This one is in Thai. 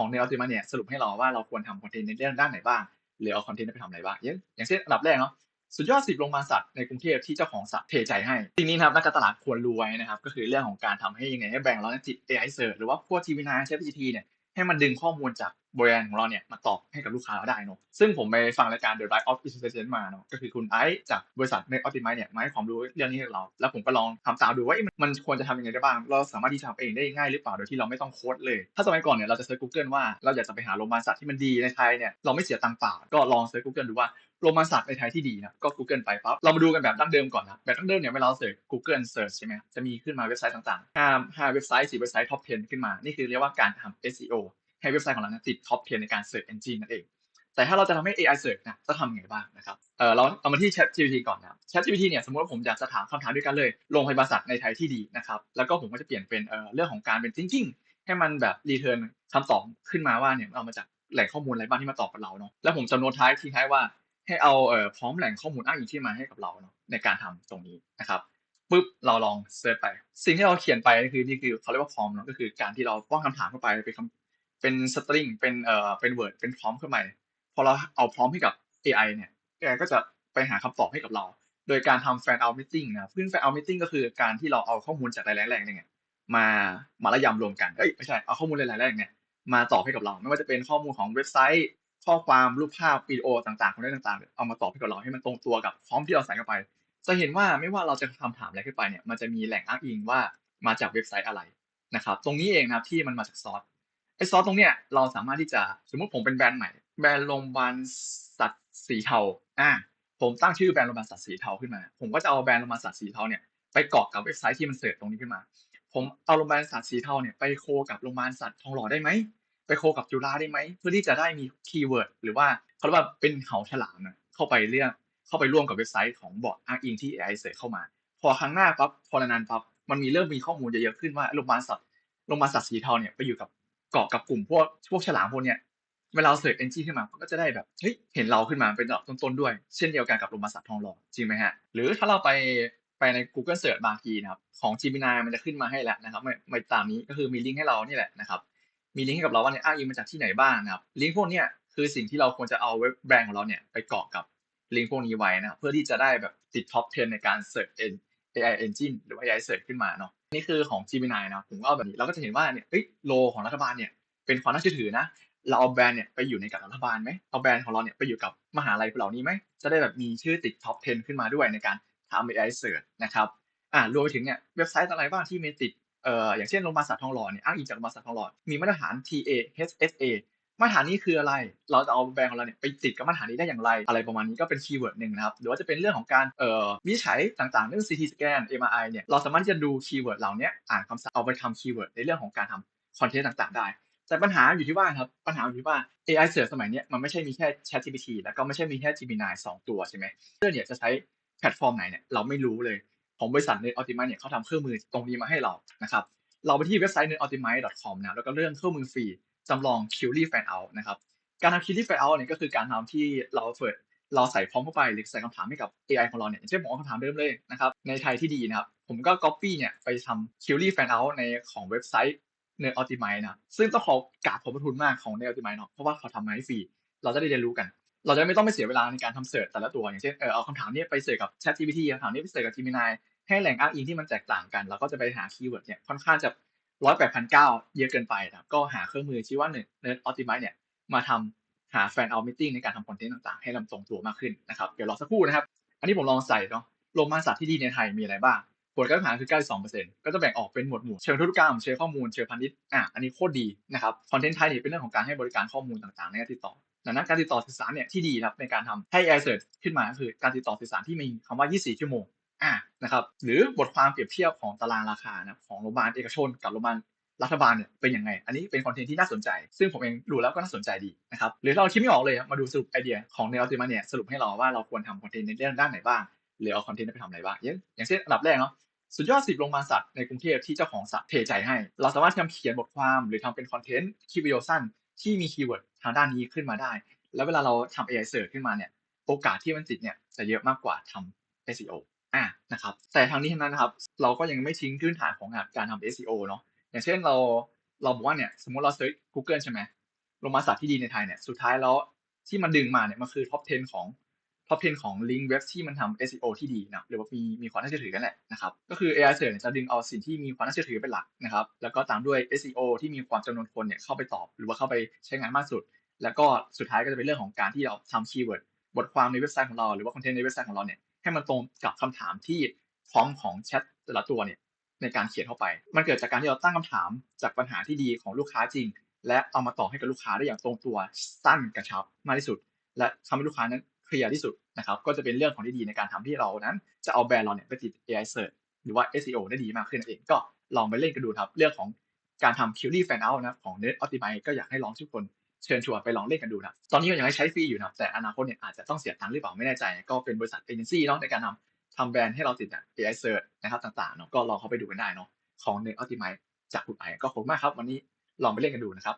ของในออ t ติมาเนี่ยสรุปให้เราว่าเราควรทำคอนเทนต์ในเรื่องด้านไหนบ้าง หรือเอาคอนเทนต์ไปทำอะไรบ้าง อย่างเช่นอันดับแรกเนาะสุดยอดสิบโรงพยาบาลสัตว์ในกรุงเทพที่เจ้าของสัตว์เทใจให้สิ่งนี้นะครับนักการตลาดควรรู้ไว้นะครับ ก็คือเรื่องของการทำให้ยังไงให้แบรนด์ร้อนจิติด AI Search หรือว่าพวก Gemini ChatGPT เนี่ยให้มันดึงข้อมูลจาก บรนด์ของเราเนี่ยมาตอบให้กับลูกค้าเราได้เนาะซึ่งผมไปฟังรายการ The Right of Intelligence มาเนาะก็คือคุณไอซ์จากบริษัทใน Optimize เนี่ยมาให้ความรู้เรื่องนี้ให้เรา แล้วผมก็ลองทำตามดูว่ามันควรจะทำยังไงได้บ้าง เราสามารถที่จะทำเองได้ง่ายหรือเปล่าโดยที่เราไม่ต้องโค้ดเลย ถ้าสมัยก่อนเนี่ยเราจะเซิร์ช Google ว่าเราอยากจะไปหาโรงพยาบาลสัตว์ที่มันดีในไทยเนี่ยเราไม่เสียตังค์เปล่าก็ลองเซิร์ช Google ดูว่าโรงพยาบาลสัตว์ในไทยที่ดีนะก็ Google ไปปั๊บเรามาดูกันแบบดั้งเดิมก่อนนะแบบดั้งเดิมเนี่ยเวลาเราเสิร์ช Google Search ใช่ไหมจะมีขึ้นมาเว็บไซต์ต่างๆห้าห้าเว็บไซต์สี่เว็บไซต์ top 10 ขึ้นมา นี่คือเรียกว่าการทำ SEO ให้เว็บไซต์ของเราติด top 10ในการ search engine นั่นเอง แต่ถ้าเราจะทำให้ AI search นะจะทำไงบ้างนะครับเออเราเอามาที่ Chat GPT ก่อนนะ Chat GPT เนี่ยสมมติว่าผมอยากจะถามคำถามด้วยกันเลยโรงพยาบาลสัตว์ในไทยที่ดีนะครับแล้วก็ผมก็จะเปลี่ยนเป็นเออเรื่องของการเป็น thinking ให้มันแบบ return คำตอบขึ้นมาว่าเนี่ยเอามาจากแหล่งข้อมูลอะไรบ้างที่มาตอบกับเราเนาะแล้วผมจะโน้ตท้ายทิ้งท้ายว่าให้เอาเอ่อพร้อมแหล่งข้อมูลอ้างอิงที่มาให้กับเราเนาะในการทำตรงนี้นะครับปุ๊บเราลองเซิร์ชไป สิ่งที่เราเขียนไปก็คือนี่คือเขาเรียกว่าพร้อมเนาะก็คือการที่เราป้องคำถามเข้าไปเป็นคำ เป็นสตริงเป็นเอ่อเป็นเวิร์ดเป็นพร้อมขึ้นมาพอเราเอาพร้อมให้กับ AI เนี่ย AI ก็จะไปหาคำตอบให้กับเรา โดยการทำแฟนเอา meeting นะซึ่งแฟนเอา meeting ก็คือการที่เราเอาข้อมูลจากหลายแหล่งเนี่ยมามาระยำรวมกันเอ้ยไม่ใช่เอาข้อมูลหลายแหล่งเนี่ยมาตอบให้กับเรา ไม่ว่าจะเป็นข้อมูลของเว็บไซต์ ข้อความรูปภาพวิดีโอต่างๆคอนเทนต์ต่างๆ เอามาตอบให้กับเราให้มันตรงตัวกับพร้อมที่เราใส่เข้าไป จะเห็นว่าไม่ว่าเราจะคำถามอะไรขึ้นไปเนี่ยมันจะมีแหล่งอ้างอิงว่ามาจากเว็บไซต์อะไรนะครับตรงนี้เองนะครับที่มันมาจากซอส ไอซอสตรงเนี้ยเราสามารถที่จะสมมติผมเป็นแบรนด์ใหม่ แบรนด์โรงพยาบาลสัตว์สีเทาอ่าผมตั้งชื่อแบรนด์โรงพยาบาลสัตว์สีเทาขึ้นมา ผมก็จะเอาแบรนด์โรงพยาบาลสัตว์สีเทาเนี่ยไปเกาะกับเว็บไซต์ที่มันเสิร์ชตรงนี้ขึ้นมา ผมเอาโรงพยาบาลสัตว์สีเทาเนี่ยไปโคกับโรงพยาบาลสัตว์ทองหล่อได้ไหมไปโคกับจุฬาได้ไหมเพื่อที่จะได้มีคีย์เวิร์ดหรือว่าเขาเรียกว่าเป็นเหาฉลามนะเข้าไปเรื่องเข้าไปร่วมกับเว็บไซต์ของบอร์ดอ้างอิงที่ AI เสิร์ชเข้ามา พอครั้งหน้าปั๊บพอนานๆปั๊บมันมีเริ่มมีข้อมูลเยอะๆขึ้นว่าโรงพยาบาลสัตว์โรงพยาบาลสัตว์สีเทาเนี่ยไปอยู่กับ เกาะกับกลุ่มพวกพวกฉลามพวกเนี้ยเวลาเสิร์ชเอนจินขึ้นมาก็จะได้แบบเฮ้ยเห็นเราขึ้นมาเป็นดับต้นๆด้วย เช่นเดียวกันกับโรงพยาบาลสัตว์ทองหล่อจริงไหมฮะ หรือถ้าเราไปไปใน Google Search บางทีนะครับของ Gemini มันจะขึ้นมาให้แล้วนะครับไม่ไม่ตามนี้ก็คือมีลิงก์ให้เรานี่แหละนะครับมีลิงก์ให้กับเราว่าเนี่ยอ้างอิงมาจากที่ไหนบ้างนะครับลิงก์พวกเนี้ยคือสิ่งที่เราควรจะเอาเว็บแบรนด์ของเราเนี่ยไปเกาะกับลิงก์พวกนี้ไว้นะครับเพื่อที่จะได้แบบติดท็อป10ในการ Search AI Engine หรือว่า AI Search ขึ้นมาเนาะ นี่คือของ Gemini นะผมก็เอาแบบนี้เราก็จะเห็นว่าเนี่ยเอ้ยโลของรัฐบาลเนี่ยเป็นความน่าเชื่อถือนะเราเอาแบรนด์เนี่ยไปอยู่ในกับรัฐบาลไหมเอาแบรนด์ของเราเนี่ยไปอยู่กับมหาลัยเหล่านี้ไหมจะได้แบบมีชื่อติดท็อป 10 ขึ้นมาด้วยในการทำ AI Search นะครับอ่ารวมไปถึงเนี่ยเว็บไซต์อะไรบ้างที่มีติดเอ่ออย่างเช่นโรงพยาบาลสัตว์ทองหล่อเนี่ยอ้างอิงจากโรงพยาบาลสัตว์ทองหล่อมีมาตรฐาน TA HSA มาตรฐานนี้คืออะไร เราจะเอาแบรนด์ของเราเนี่ยไปติดกับมาตรฐานนี้ได้อย่างไร อะไรประมาณนี้ก็เป็นคีย์เวิร์ดหนึ่งนะครับ หรือว่าจะเป็นเรื่องของการเอ่อวิจัยต่างๆ เรื่อง CT scan MRI เนี่ย เราสามารถที่จะดูคีย์เวิร์ดเหล่านี้อ่านคำศัพท์เอาไปทำคีย์เวิร์ดในเรื่องของการทำคอนเทนต์ต่างๆ ได้ แต่ปัญหาอยู่ที่ว่าครับ ปัญหาอยู่ที่ว่า AI Search สมัยนี้มันไม่ใช่มีแค่ ChatGPT แล้วก็ไม่ใช่มีแค่ Gemini 2 ตัวใช่ไหมเรื่องเนี่ยจะใช้แพลตฟอร์มไหนเนี่ยเราไม่รู้เลยของบริษัท Net Optimize เนี่ยเขาทำเครื่องมือตรงนี้มาให้เรานะครับเราไปที่เว็บไซต์ netoptimize.com นะแล้วก็เรื่องเครื่องมือฟรี จำลอง Query Fan Out นะครับ การทำ Query Fan Out เนี่ยก็คือการทำที่เราเปิดเราใส่พร้อมเข้าไปหรือใส่คำถามให้กับ AI ของเราเนี่ยเช่นผมเอาคำถามเดิมเลยนะครับในไทยที่ดีนะครับ ผมก็ Copy เนี่ยไปทำ Query Fan Out ในของเว็บไซต์ Net Optimize นะซึ่งต้องขอกราบขอบพระคุณมากของ Net Optimize เนาะเพราะว่าเขาทำมาให้ฟรี เราจะได้เรียนรู้กัน เราจะไม่ต้องไปเสียเวลาในการทำเสิร์ชแต่ละตัว อย่างเช่นเออเอาคำถามนี้ไปเสิร์ชกับ ChatGPT คำถามนี้ไปเสิร์ชกับ Gemini ให้แหล่งอ้างอิงที่มันแตกต่างกัน เราก็จะไปหาคีย์เวิร์ดเนี่ยค่อนข้างจะ ร้อยแปดพันเก้าเยอะเกินไปนะครับ ก็หาเครื่องมือชื่อว่าหนึ่งเน็ตออติม e เนี่ยมาทำหาแฟนเอามิ g ในการทำคอนเทนต์ต่างๆ ให้ลำตรงตัวมากขึ้นนะครับ เดี๋ยวรอสักครู่นะครับ อันนี้ผมลองใส่เนาะโรงพยาบาลสัตว์ที่ดีในไทยมีอะไรบ้างผลการศึกษาคือ 92%ก็จะแบ่งออกเป็นหมวดหมู่ เชิงธุรกรรม เชิงข้อมูล เชิงพาณิชย์ อะ อันนี้โคตรดีนะครับ คอนเทนต์ไทยนี่เป็นเรื่องของการให้บริการข้อมูลต่างๆ ในการติดต่อดังนั้นการติดต่อสื่อสารเนี่ยที่ดีครับในการทำให้ AI Search ขึ้นมาก็คือการติดต่อสื่อสารที่มีคำว่า 24 ชั่วโมง อะนะครับหรือบทความเปรียบเทียบของตารางราคานะของโรงพยาบาลเอกชนกับโรงพยาบาลรัฐบาลเนี่ยเป็นยังไง อันนี้เป็นคอนเทนต์ที่น่าสนใจ ซึ่งผมเองดูแล้วก็น่าสนใจดีนะครับ หรือเราคิดไม่ออกเลย มาดูสรุปไอเดียของในอัลติมาเนี่ยสรุปให้เราว่าเราควรทำคอนเทนต์ในเรื่องด้านไหนบ้าง หรือเอาคอนเทนต์ไปทำอะไรบ้าง อย่างเช่นอันดับแรกเนาะ สุดยอดสิบโรงพยาบาลสัตว์ในกรุงเทพที่เจ้าของสัตว์เทใจให้ เราสามารถทำเขียนบทความหรือทำเป็นคอนเทนต์คลิปวิดีโอสั้นที่มีคีย์เวิร์ดทางด้านนี้ขึ้นมาได้ แล้วเวลาเราทำ AI Search ขึ้นมาเนี่ย โอกาสที่มันติดเนี่ยจะเยอะมากกว่าทำ SEO นะครับแต่ทางนี้ทั้งนั้นนะครับเราก็ยังไม่ทิ้งพื้นฐานของการทำ SEO เนาะอย่างเช่นเราเราบอกว่าเนี่ยสมมติเราเซิร์ช Google ใช่ไหมโรมาสัตว์ที่ดีในไทยเนี่ยสุดท้ายแล้วที่มันดึงมาเนี่ยมันคือท็อป 10 ของท็อป 10 ของลิงก์เว็บที่มันทำ SEO ที่ดีนะหรือว่ามีมีความน่าเชื่อถือกันแหละนะครับก็คือ AI Search เนี่ยจะดึงเอาสิ่งที่มีความน่าเชื่อถือเป็นหลักนะครับแล้วก็ตามด้วย SEO ที่มีความจำนวนคนเนี่ยเข้าไปตอบ หรือว่าเข้าไปใช้งานมากสุด แล้วก็สุดท้ายก็จะเป็นเรื่องของการที่เราทำคีย์เวิร์ดบทความในเว็บไซต์ของเราหรือว่าคอนเทนต์ในเว็บไซต์ของเราเนี่ย ให้มันตรงกับคำถามที่พร้อมของแชทแต่ละตัวเนี่ยในการเขียนเข้าไป มันเกิดจากการที่เราตั้งคำถามจากปัญหาที่ดีของลูกค้าจริง และเอามาตอบให้กับลูกค้าได้อย่างตรงตัวสั้นกระชับมากที่สุด และทำให้ลูกค้านั้นเคลียร์ที่สุดนะครับ ก็จะเป็นเรื่องของที่ดีในการทำที่เรานั้น จะเอาแบรนด์เราเนี่ยไปติด AI Search หรือว่า SEO ได้ดีมากขึ้นเองก็ลองไปเล่นกันดูครับ เรื่องของการทำ Query Fan Out นะของ Net Optimize ก็อยากให้ลองทุกคน เชิญชวนไปลองเล่นกันดูนะครับตอนนี้ก็ยังให้ใช้ฟรีอยู่นะแต่อนาคตเนี่ยอาจจะต้องเสียตังค์หรือเปล่าไม่แน่ใจก็เป็นบริษัทเอเจนซี่เนาะในการทำทำแบรนด์ให้เราติด AI Search นะครับต่างๆเนาะก็ลองเข้าไปดูกันได้เนาะของ Net Optimize จากคุณไอก็ขอบคุณมากครับ วันนี้ลองไปเล่นกันดูนะครับ